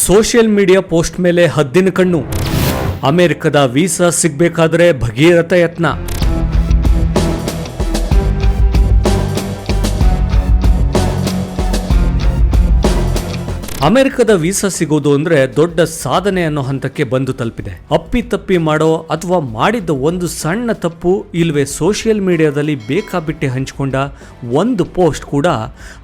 Social media post ಮೇಲೆ ಹದ್ದಿನ ಕಣ್ಣು. ಅಮೆರಿಕದ ವೀಸಾ ಸಿಗಬೇಕಾದ್ರೆ ಭಗೀರಥ ಯತ್ನ. ಅಮೆರಿಕದ ವೀಸಾ ಸಿಗೋದು ಅಂದ್ರೆ ದೊಡ್ಡ ಸಾಧನೆ ಅನ್ನೋ ಹಂತಕ್ಕೆ ಬಂದು ತಲುಪಿದೆ. ಅಪ್ಪಿ ತಪ್ಪಿ ಮಾಡೋ ಅಥವಾ ಮಾಡಿದ್ದ ಒಂದು ಸಣ್ಣ ತಪ್ಪು ಇಲ್ವೇ ಸೋಷಿಯಲ್ ಮೀಡಿಯಾದಲ್ಲಿ ಬೇಕಾಬಿಟ್ಟಿ ಹಂಚಿಕೊಂಡ ಒಂದು ಪೋಸ್ಟ್ ಕೂಡ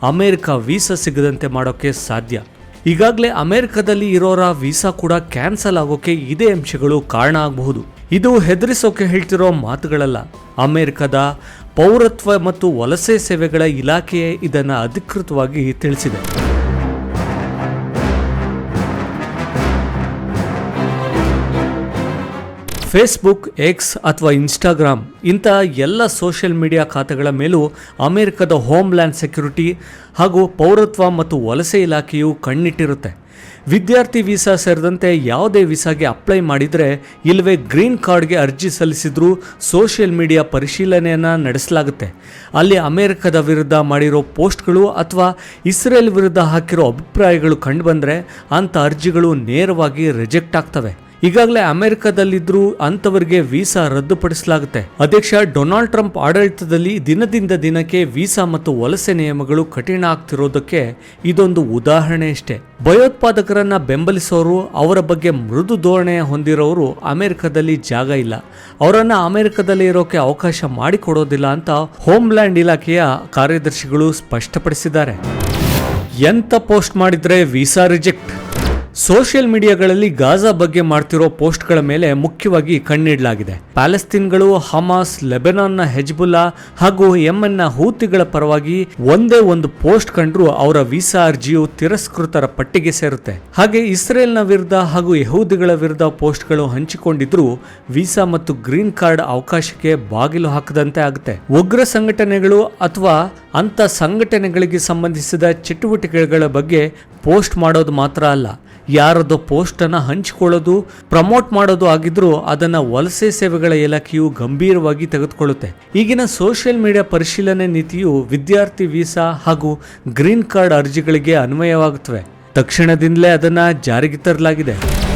ಅಮೆರಿಕ ವೀಸಾ ಸಿಗದಂತೆ ಮಾಡೋಕೆ ಸಾಧ್ಯ. ಈಗಾಗಲೇ ಅಮೆರಿಕದಲ್ಲಿ ಇರೋರ ವೀಸಾ ಕೂಡ ಕ್ಯಾನ್ಸಲ್ ಆಗೋಕೆ ಇದೇ ಅಂಶಗಳು ಕಾರಣ ಆಗಬಹುದು. ಇದು ಹೆದರಿಸೋಕೆ ಹೇಳ್ತಿರೋ ಮಾತುಗಳಲ್ಲ. ಅಮೆರಿಕದ ಪೌರತ್ವ ಮತ್ತು ವಲಸೆ ಸೇವೆಗಳ ಇಲಾಖೆಯೇ ಇದನ್ನು ಅಧಿಕೃತವಾಗಿ ತಿಳಿಸಿದೆ. ಫೇಸ್ಬುಕ್ ಎಕ್ಸ್ ಅಥವಾ ಇನ್ಸ್ಟಾಗ್ರಾಮ್ ಇಂಥ ಎಲ್ಲ ಸೋಷಿಯಲ್ ಮೀಡಿಯಾ ಖಾತೆಗಳ ಮೇಲೂ ಅಮೆರಿಕದ ಹೋಮ್ಲ್ಯಾಂಡ್ ಸೆಕ್ಯುರಿಟಿ ಹಾಗೂ ಪೌರತ್ವ ಮತ್ತು ವಲಸೆ ಇಲಾಖೆಯು ಕಣ್ಣಿಟ್ಟಿರುತ್ತೆ. ವಿದ್ಯಾರ್ಥಿ ವೀಸಾ ಸೇರಿದಂತೆ ಯಾವುದೇ ವೀಸಾಗೆ ಅಪ್ಲೈ ಮಾಡಿದರೆ ಇಲ್ಲವೇ ಗ್ರೀನ್ ಕಾರ್ಡ್ಗೆ ಅರ್ಜಿ ಸಲ್ಲಿಸಿದರೂ ಸೋಷಿಯಲ್ ಮೀಡಿಯಾ ಪರಿಶೀಲನೆಯನ್ನು ನಡೆಸಲಾಗುತ್ತೆ. ಅಲ್ಲಿ ಅಮೆರಿಕದ ವಿರುದ್ಧ ಮಾಡಿರೋ ಪೋಸ್ಟ್ಗಳು ಅಥವಾ ಇಸ್ರೇಲ್ ವಿರುದ್ಧ ಹಾಕಿರೋ ಅಭಿಪ್ರಾಯಗಳು ಕಂಡುಬಂದರೆ ಅಂಥ ಅರ್ಜಿಗಳು ನೇರವಾಗಿ ರಿಜೆಕ್ಟ್ ಆಗ್ತವೆ. ಈಗಾಗಲೇ ಅಮೆರಿಕದಲ್ಲಿದ್ರೂ ಅಂಥವರಿಗೆ ವೀಸಾ ರದ್ದುಪಡಿಸಲಾಗುತ್ತೆ. ಅಧ್ಯಕ್ಷ ಡೊನಾಲ್ಡ್ ಟ್ರಂಪ್ ಆಡಳಿತದಲ್ಲಿ ದಿನದಿಂದ ದಿನಕ್ಕೆ ವೀಸಾ ಮತ್ತು ವಲಸೆ ನಿಯಮಗಳು ಕಠಿಣ ಆಗ್ತಿರೋದಕ್ಕೆ ಇದೊಂದು ಉದಾಹರಣೆ ಅಷ್ಟೇ. ಭಯೋತ್ಪಾದಕರನ್ನ ಬೆಂಬಲಿಸೋರು, ಅವರ ಬಗ್ಗೆ ಮೃದು ಧೋರಣೆ ಹೊಂದಿರೋರು ಅಮೆರಿಕದಲ್ಲಿ ಜಾಗ ಇಲ್ಲ. ಅವರನ್ನ ಅಮೆರಿಕದಲ್ಲಿ ಇರೋಕೆ ಅವಕಾಶ ಮಾಡಿಕೊಡೋದಿಲ್ಲ ಅಂತ ಹೋಮ್ಲ್ಯಾಂಡ್ ಇಲಾಖೆಯ ಕಾರ್ಯದರ್ಶಿಗಳು ಸ್ಪಷ್ಟಪಡಿಸಿದ್ದಾರೆ. ಎಂತ ಪೋಸ್ಟ್ ಮಾಡಿದ್ರೆ ವೀಸಾ ರಿಜೆಕ್ಟ್? ಸೋಷಿಯಲ್ ಮೀಡಿಯಾಗಳಲ್ಲಿ ಗಾಜಾ ಬಗ್ಗೆ ಮಾಡ್ತಿರೋ ಪೋಸ್ಟ್ಗಳ ಮೇಲೆ ಮುಖ್ಯವಾಗಿ ಕಣ್ಣಿಡಲಾಗಿದೆ. ಪ್ಯಾಲೆಸ್ತೀನ್ಗಳು, ಹಮಾಸ್, ಲೆಬನಾನ್ನ ಹೆಜ್ಬುಲ್ಲಾ ಹಾಗೂ ಯೆಮನ್ನ ಹೂತಿಗಳ ಪರವಾಗಿ ಒಂದೇ ಒಂದು ಪೋಸ್ಟ್ ಕಂಡರೂ ಅವರ ವೀಸಾ ಅರ್ಜಿಯು ತಿರಸ್ಕೃತರ ಪಟ್ಟಿಗೆ ಸೇರುತ್ತೆ. ಹಾಗೆ ಇಸ್ರೇಲ್ನ ವಿರುದ್ಧ ಹಾಗೂ ಯಹೂದಿಗಳ ವಿರುದ್ಧ ಪೋಸ್ಟ್ಗಳು ಹಂಚಿಕೊಂಡಿದ್ರು ವೀಸಾ ಮತ್ತು ಗ್ರೀನ್ ಕಾರ್ಡ್ ಅವಕಾಶಕ್ಕೆ ಬಾಗಿಲು ಹಾಕದಂತೆ ಆಗುತ್ತೆ. ಉಗ್ರ ಸಂಘಟನೆಗಳು ಅಥವಾ ಅಂತ ಸಂಘಟನೆಗಳಿಗೆ ಸಂಬಂಧಿಸಿದ ಚಟುವಟಿಕೆಗಳ ಬಗ್ಗೆ ಪೋಸ್ಟ್ ಮಾಡೋದು ಮಾತ್ರ ಅಲ್ಲ ಯಾರದೋ ಪೋಸ್ಟನ್ನು ಹಂಚಿಕೊಳ್ಳೋದು ಪ್ರಮೋಟ್ ಮಾಡೋದು ಆಗಿದ್ರೂ ಅದನ್ನು ವಲಸೆ ಸೇವೆಗಳ ಇಲಾಖೆಯು ಗಂಭೀರವಾಗಿ ತೆಗೆದುಕೊಳ್ಳುತ್ತೆ. ಈಗಿನ ಸೋಷಿಯಲ್ ಮೀಡಿಯಾ ಪರಿಶೀಲನೆ ನೀತಿಯು ವಿದ್ಯಾರ್ಥಿ ವೀಸಾ ಹಾಗೂ ಗ್ರೀನ್ ಕಾರ್ಡ್ ಅರ್ಜಿಗಳಿಗೆ ಅನ್ವಯವಾಗುತ್ತವೆ. ತಕ್ಷಣದಿಂದಲೇ ಅದನ್ನು ಜಾರಿಗೆ ತರಲಾಗಿದೆ.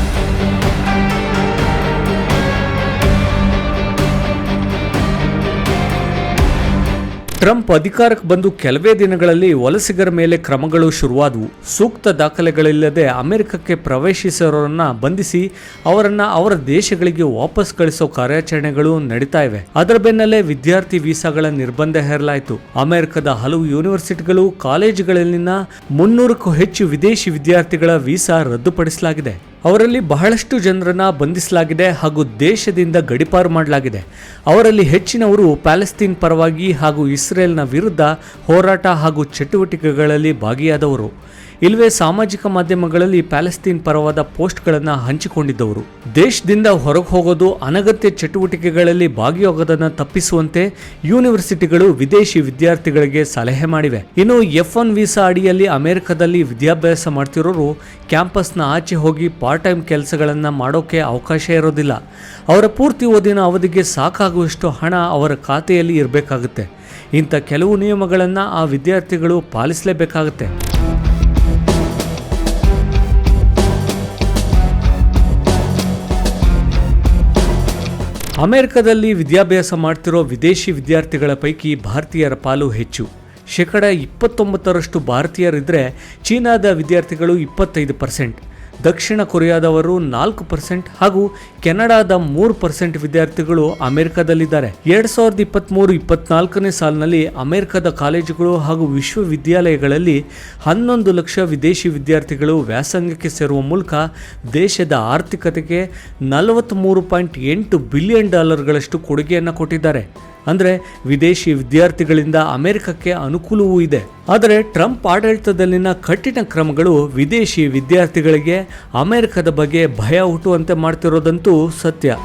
ಟ್ರಂಪ್ ಅಧಿಕಾರಕ್ಕೆ ಬಂದು ಕೆಲವೇ ದಿನಗಳಲ್ಲಿ ವಲಸಿಗರ ಮೇಲೆ ಕ್ರಮಗಳು ಶುರುವಾದವು. ಸೂಕ್ತ ದಾಖಲೆಗಳಿಲ್ಲದೆ ಅಮೆರಿಕಕ್ಕೆ ಪ್ರವೇಶಿಸಿರೋರನ್ನ ಬಂಧಿಸಿ ಅವರನ್ನ ಅವರ ದೇಶಗಳಿಗೆ ವಾಪಸ್ ಕಳಿಸೋ ಕಾರ್ಯಾಚರಣೆಗಳು ನಡೀತಾ ಇವೆ. ಅದರ ಬೆನ್ನಲ್ಲೇ ವಿದ್ಯಾರ್ಥಿ ವೀಸಾಗಳ ನಿರ್ಬಂಧ ಹೇರಲಾಯಿತು. ಅಮೆರಿಕದ ಹಲವು ಯೂನಿವರ್ಸಿಟಿಗಳು, ಕಾಲೇಜುಗಳಲ್ಲಿನ ಮುನ್ನೂರಕ್ಕೂ ಹೆಚ್ಚು ವಿದೇಶಿ ವಿದ್ಯಾರ್ಥಿಗಳ ವೀಸಾ ರದ್ದುಪಡಿಸಲಾಗಿದೆ. ಅವರಲ್ಲಿ ಬಹಳಷ್ಟು ಜನರನ್ನ ಬಂಧಿಸಲಾಗಿದೆ ಹಾಗೂ ದೇಶದಿಂದ ಗಡಿಪಾರು ಮಾಡಲಾಗಿದೆ. ಅವರಲ್ಲಿ ಹೆಚ್ಚಿನವರು ಪ್ಯಾಲೆಸ್ತೀನ್ ಪರವಾಗಿ ಹಾಗೂ ಇಸ್ರೇಲ್ನ ವಿರುದ್ಧ ಹೋರಾಟ ಹಾಗೂ ಚಟುವಟಿಕೆಗಳಲ್ಲಿ ಭಾಗಿಯಾದವರು. ಇಲ್ವೇ ಸಾಮಾಜಿಕ ಮಾಧ್ಯಮಗಳಲ್ಲಿ ಪ್ಯಾಲೆಸ್ತೀನ್ ಪರವಾದ ಪೋಸ್ಟ್ಗಳನ್ನು ಹಂಚಿಕೊಂಡಿದ್ದವರು. ದೇಶದಿಂದ ಹೊರಗೆ ಹೋಗೋದು, ಅನಗತ್ಯ ಚಟುವಟಿಕೆಗಳಲ್ಲಿ ಭಾಗಿಯಾಗೋದನ್ನು ತಪ್ಪಿಸುವಂತೆ ಯೂನಿವರ್ಸಿಟಿಗಳು ವಿದೇಶಿ ವಿದ್ಯಾರ್ಥಿಗಳಿಗೆ ಸಲಹೆ ಮಾಡಿವೆ. ಇನ್ನು ಎಫ್ ಒನ್ ವೀಸಾ ಅಡಿಯಲ್ಲಿ ಅಮೆರಿಕದಲ್ಲಿ ವಿದ್ಯಾಭ್ಯಾಸ ಮಾಡ್ತಿರೋರು ಕ್ಯಾಂಪಸ್ನ ಆಚೆ ಹೋಗಿ ಪಾರ್ಟ್ ಟೈಮ್ ಕೆಲಸಗಳನ್ನು ಮಾಡೋಕೆ ಅವಕಾಶ ಇರೋದಿಲ್ಲ. ಅವರ ಪೂರ್ತಿ ಓದಿನ ಅವಧಿಗೆ ಸಾಕಾಗುವಷ್ಟು ಹಣ ಅವರ ಖಾತೆಯಲ್ಲಿ ಇರಬೇಕಾಗುತ್ತೆ. ಇಂಥ ಕೆಲವು ನಿಯಮಗಳನ್ನು ಆ ವಿದ್ಯಾರ್ಥಿಗಳು ಪಾಲಿಸಲೇಬೇಕಾಗುತ್ತೆ. ಅಮೆರಿಕದಲ್ಲಿ ವಿದ್ಯಾಭ್ಯಾಸ ಮಾಡ್ತಿರೋ ವಿದೇಶಿ ವಿದ್ಯಾರ್ಥಿಗಳ ಪೈಕಿ ಭಾರತೀಯರ ಪಾಲು ಹೆಚ್ಚು. ಶೇಕಡ ಇಪ್ಪತ್ತೊಂಬತ್ತರಷ್ಟು ಭಾರತೀಯರಿದ್ದರೆ ಚೀನಾದ ವಿದ್ಯಾರ್ಥಿಗಳು ಇಪ್ಪತ್ತೈದು ಪರ್ಸೆಂಟ್. ದಕ್ಷಿಣ ಕೊರಿಯಾದವರು ನಾಲ್ಕು ಪರ್ಸೆಂಟ್ ಹಾಗೂ ಕೆನಡಾದ ಮೂರು ಪರ್ಸೆಂಟ್ ವಿದ್ಯಾರ್ಥಿಗಳು ಅಮೆರಿಕದಲ್ಲಿದ್ದಾರೆ. ಎರಡ್ ಸಾವಿರದ ಇಪ್ಪತ್ತ್ಮೂರು ಇಪ್ಪತ್ನಾಲ್ಕನೇ ಸಾಲಿನಲ್ಲಿ ಅಮೆರಿಕದ ಕಾಲೇಜುಗಳು ಹಾಗೂ ವಿಶ್ವವಿದ್ಯಾಲಯಗಳಲ್ಲಿ ಹನ್ನೊಂದು ಲಕ್ಷ ವಿದೇಶಿ ವಿದ್ಯಾರ್ಥಿಗಳು ವ್ಯಾಸಂಗಕ್ಕೆ ಸೇರುವ ಮೂಲಕ ದೇಶದ ಆರ್ಥಿಕತೆಗೆ ನಲವತ್ತ್ಮೂರು ಪಾಯಿಂಟ್ ಎಂಟು ಬಿಲಿಯನ್ ಡಾಲರ್ಗಳಷ್ಟು ಕೊಡುಗೆಯನ್ನು ಕೊಟ್ಟಿದ್ದಾರೆ. ಅಂದರೆ ವಿದೇಶಿ ವಿದ್ಯಾರ್ಥಿಗಳಿಂದ ಅಮೆರಿಕಕ್ಕೆ ಅನುಕೂಲವೂ ಇದೆ. ಆದರೆ ಟ್ರಂಪ್ ಆಡಳಿತದಲ್ಲಿನ ಕಠಿಣ ಕ್ರಮಗಳು ವಿದೇಶಿ ವಿದ್ಯಾರ್ಥಿಗಳಿಗೆ ಅಮೆರಿಕದ ಬಗ್ಗೆ ಭಯ ಹುಟ್ಟುವಂತೆ ಮಾಡ್ತಿರೋದಂತೂ ಸತ್ಯ.